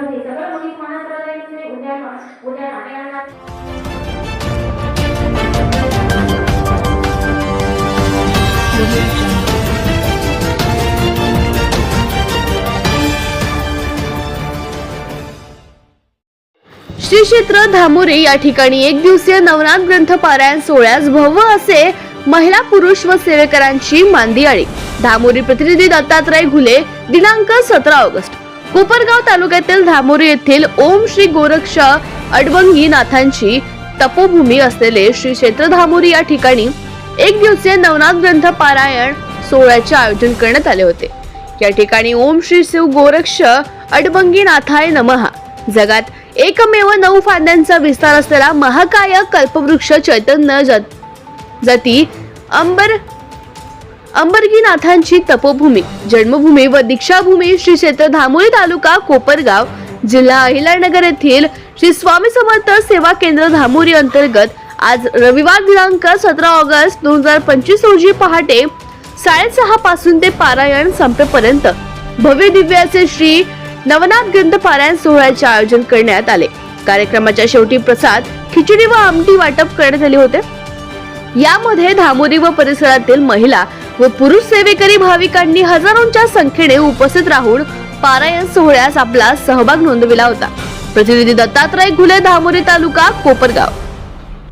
होते सगळं मुली तुम्हाला सरळ उद्या उद्या नाट्याला श्री क्षेत्र धामोरे या ठिकाणी एक दिवसीय नवनाथ ग्रंथ पारायण सोहळ्यास भव्य असे महिला पुरुष व सेवेकरांची मांदियाळी. धामोरी प्रतिनिधी दत्तात्रय घुले दिनांक सतरा ऑगस्ट. कोपरगाव तालुक्यातील धामोरी येथील ओम श्री गोरक्ष अडवंगी नाथांची तपोभूमी असलेले श्री क्षेत्र धामोरी या ठिकाणी एक दिवसीय नवनाथ ग्रंथ पारायण सोहळ्याचे आयोजन करण्यात आले होते. या ठिकाणी ओम श्री शिव गोरक्ष अडबंगी नाथाय नमहा जगात एकमेव नऊ फांद्यांचा विस्तार असलेला महाकाय कल्पवृक्ष चैतन्य जत जती अंबर अंबरगीनाथांची तपोभूमी जन्मभूमी व दीक्षाभूमी श्री क्षेत्र धामोरी तालुका कोपरगाव जिल्हा अहिल्यानगर येथील श्री स्वामी समर्थ सेवा केंद्र धामोरी अंतर्गत आज रविवार दिनांक सतरा ऑगस्ट दोन हजार पंचवीस रोजी पहाटे साडेसहा पासून ते पारायण संपेपर्यंत भव्य दिव्य असे श्री नवनाथ ग्रंथ पारायण सोहळ्याचे आयोजन करण्यात आले. कार्यक्रमाच्या शेवटी प्रसाद खिचडी व आमटी वाटप करण्यात आले होते. यामध्ये धामोरी व परिसरातील महिला व पुरुष सेवेकरी भाविकांनी हजारोंच्या संख्येने उपस्थित राहून पारायण सोहळ्यास आपला सहभाग नोंदविला होता. प्रतिनिधी दत्तात्रय घुले धामोरी तालुका कोपरगाव.